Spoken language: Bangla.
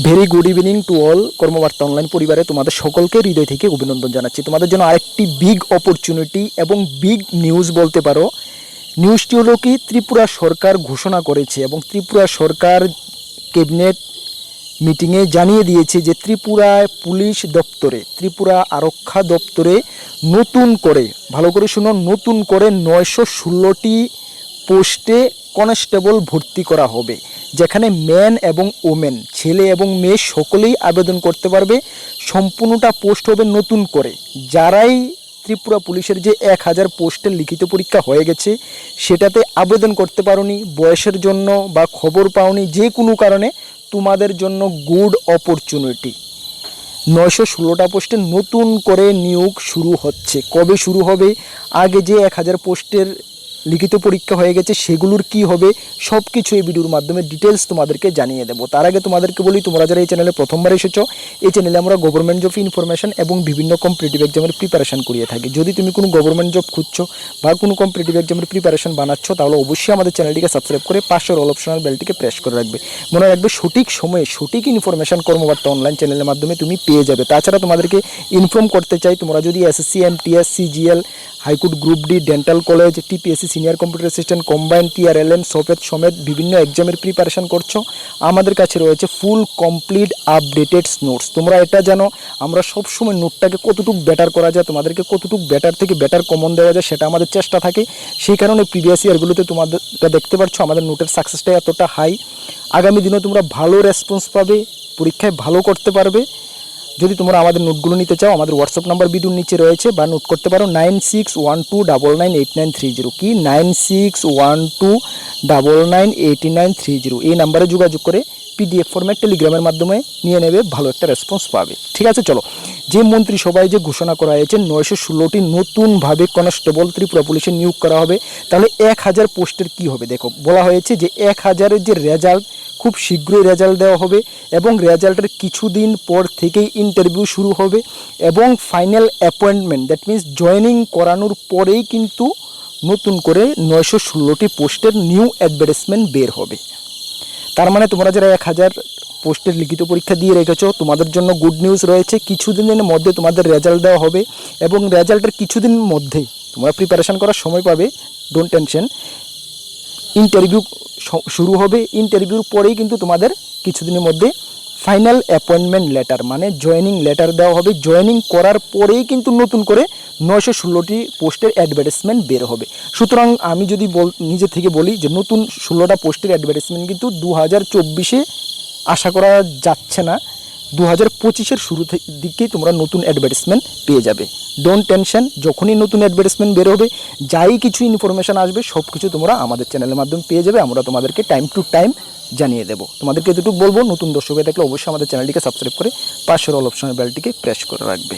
Very good evening to all Karmabarta online পরিবারে তোমাদের সকলকে হৃদয় থেকে অভিনন্দন জানাচ্ছি। তোমাদের জন্য আরেকটি বিগ অপরচুনিটি এবং বিগ নিউজ বলতে পারো। নিউজটি হলো কি? ত্রিপুরা সরকার ঘোষণা করেছে এবং ত্রিপুরা সরকার ক্যাবিনেট মিটিংয়ে জানিয়ে দিয়েছে যে ত্রিপুরায় পুলিশ দপ্তরে, ত্রিপুরা আরক্ষা দপ্তরে নতুন করে, ভালো করে শুনো, নতুন করে নয়শো ষোলোটি পোস্টে কনস্টেবল ভর্তি করা হবে। যেখানে ম্যান এবং ওমেন ছেলে এবং মেয়ে সকলেই আবেদন করতে পারবে, সম্পূর্ণটা পোস্ট হবে নতুন করে। যারাই ত্রিপুরা পুলিশের যে এক হাজার পোস্টের লিখিত পরীক্ষা হয়ে গেছে, সেটাতে আবেদন করতে পারোনি, বয়সের জন্য বা খবর পাওনি যে কোনো কারণে, তোমাদের জন্য গুড অপরচুনিটি নয়শো ষোলোটা পোস্টে নতুন করে নিয়োগ শুরু হচ্ছে। কবে শুরু হবে? আগে যে এক হাজার পোস্টের লিখিত পরীক্ষা হয়ে গেছে, সেগুলোর কি হবে সব কিছু এই ভিডিওর মাধ্যমে ডিটেলস তোমাদেরকে জানিয়ে দেবো। তার আগে তোমাদেরকে বলি, তোমরা যারা এই চ্যানেলে প্রথমবার এসেছ, এই চ্যানেলে আমরা গভর্নমেন্ট জব ইনফরমেশন এবং বিভিন্ন কম্পিটিটিভ এক্সামের প্রিপারেশন করিয়ে থাকি। যদি তুমি কোনো গভর্নমেন্ট জব খুঁজছো বা কোনো কম্পিটিটিভ এক্সামের প্রিপারেশন বানাচ্ছ, তাহলে অবশ্যই আমাদের চ্যানেলটিকে সাবস্ক্রাইব করে পাশের অল অপশনাল বেলটিকে প্রেস করে রাখবে। মনে রাখবে, সঠিক সময়ে সঠিক ইনফরমেশন কর্মবার্তা অনলাইন চ্যানেলের মাধ্যমে তুমি পেয়ে যাবে। তাছাড়া তোমাদেরকে ইনফর্ম করতে চাই, তোমরা যদি SSC MTS CGL high court group D dental college TPSC senior computer assistant, combine TRLM সফেদ সমেত বিভিন্ন এক্সামের প্রিপারেশন করছ। আমাদের কাছে রয়েছে ফুল কমপ্লিট আপডেটেড নোটস তোমরা এটা জানো, আমরা সবসময় নোটটাকে কতটুকু বেটার করা যায়, তোমাদেরকে কতটুকু বেটার থেকে বেটার কমন দেওয়া যায়, সেটা আমাদের চেষ্টা থাকে। সেই কারণে প্রিভিয়াস ইয়ারগুলোতে তোমাদের দেখতে পাচ্ছ, আমাদের নোটের সাকসেসটা এতটা হাই আগামী দিনে তোমরা ভালো রেসপন্স পাবে, পরীক্ষায় ভালো করতে পারবে। যদি তোমরা আমাদের নোটগুলো নিতে চাও, আমাদের হোয়াটসঅ্যাপ নাম্বার ভিডিওর নিচে রয়েছে বা নোট করতে পারো nine six one two double nine eight nine three zero কি? Nine six one two double nine eighty nine three zero এই নাম্বারে যোগাযোগ করে পিডিএফ ফরম্যাট টেলিগ্রামের মাধ্যমে নিয়ে নেবে, ভালো একটা রেসপন্স পাবে। ঠিক আছে, চলো। যে মন্ত্রিসভায় যে ঘোষণা করা হয়েছে, নয়শো ষোলোটি নতুনভাবে কনস্টেবল ত্রিপুরা পুলিশে নিয়োগ করা হবে, তাহলে এক হাজার পোস্টের কি হবে? দেখো, বলা হয়েছে যে এক হাজারের যে রেজাল্ট খুব শীঘ্রই রেজাল্ট দেওয়া হবে এবং রেজাল্টের কিছুদিন পর থেকেই ইন্টারভিউ শুরু হবে এবং final appointment that means joining করানোর পরেই কিন্তু নতুন করে নয়শো ষোলোটি পোস্টের নিউ অ্যাডভার্টাইজমেন্ট বের হবে। তার মানে তোমরা যারা এক হাজার পোস্টের লিখিত পরীক্ষা দিয়ে রেখেছো, তোমাদের জন্য গুড নিউজ রয়েছে কিছুদিনের মধ্যে তোমাদের রেজাল্ট দেওয়া হবে এবং রেজাল্টের কিছুদিন মধ্যে তোমরা প্রিপারেশান করার সময় পাবে ডোন্ট টেনশন ইন্টারভিউ শুরু হবে ইন্টারভিউর পরেই কিন্তু তোমাদের কিছুদিনের মধ্যে ফাইনাল অ্যাপয়েন্টমেন্ট লেটার মানে জয়েনিং লেটার দেওয়া হবে। জয়েনিং করার পরেই কিন্তু নতুন করে নয়শো ষোলোটি পোস্টের অ্যাডভার্টাইজমেন্ট বের হবে। সুতরাং আমি যদি বল, নিজে থেকে বলি যে নতুন ষোলোটা পোস্টের অ্যাডভার্টাইজমেন্ট কিন্তু দু হাজার চব্বিশে আশা করা যাচ্ছে না। দু হাজার পঁচিশের শুরু দিকেই তোমরা নতুন অ্যাডভার্টিসমেন্ট পেয়ে যাবে। ডোন্ট টেনশন যখনই নতুন অ্যাডভার্টিসমেন্ট বেরোবে যাই কিছু ইনফরমেশান আসবে সব কিছু তোমরা আমাদের চ্যানেলের মাধ্যমে পেয়ে যাবে, আমরা তোমাদেরকে টাইম টু টাইম জানিয়ে দেবো। তোমাদেরকে যেটুকু বলব, নতুন দর্শক হয়ে থাকলে অবশ্যই আমাদের চ্যানেলটিকে সাবস্ক্রাইব করে পাশের অল অপশনের বেলটিকে প্রেস করে রাখবে।